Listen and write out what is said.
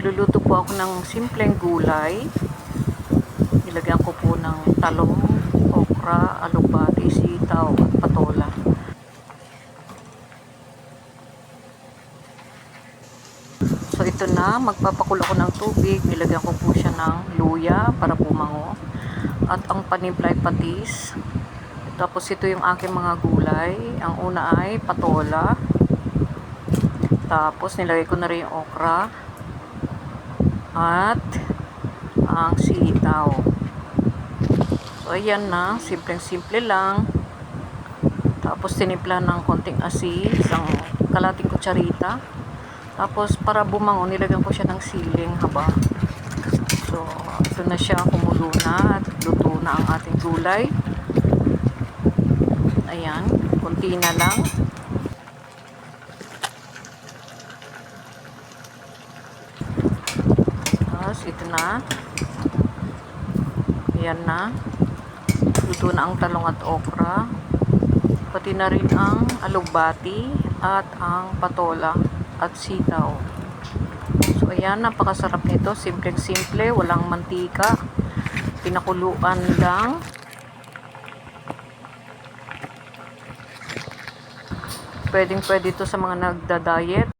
Magluluto po ako ng simpleng gulay. Ilagyan ko po ng talong, okra, alubati, sitaw, at patola. So ito na, magpapakulo ko ng tubig. Nilagyan ko po siya ng luya para pumango. At ang panimpla ay patis. Tapos ito yung aking mga gulay. Ang una ay patola. Tapos nilagay ko na rin yung okra. At ang sitaw. So ayan na, simpleng-simple lang. Tapos tinimpla ng konting asin, isang kalating kutsarita. Tapos para bumango, nilagyan ko siya ng siling haba. So, ito na siya, kumulo na at luto na ang ating gulay. Ayan, kunti na lang. Tapos, ito na. Ayan na. Luto na ang talong at okra. Pati na rin ang alugbati at ang patola at sitaw. So, ayan, napakasarap nito. Simpleng-simple, walang mantika. Pinakuluan lang. Pwedeng pwede ito sa mga nagda-diet.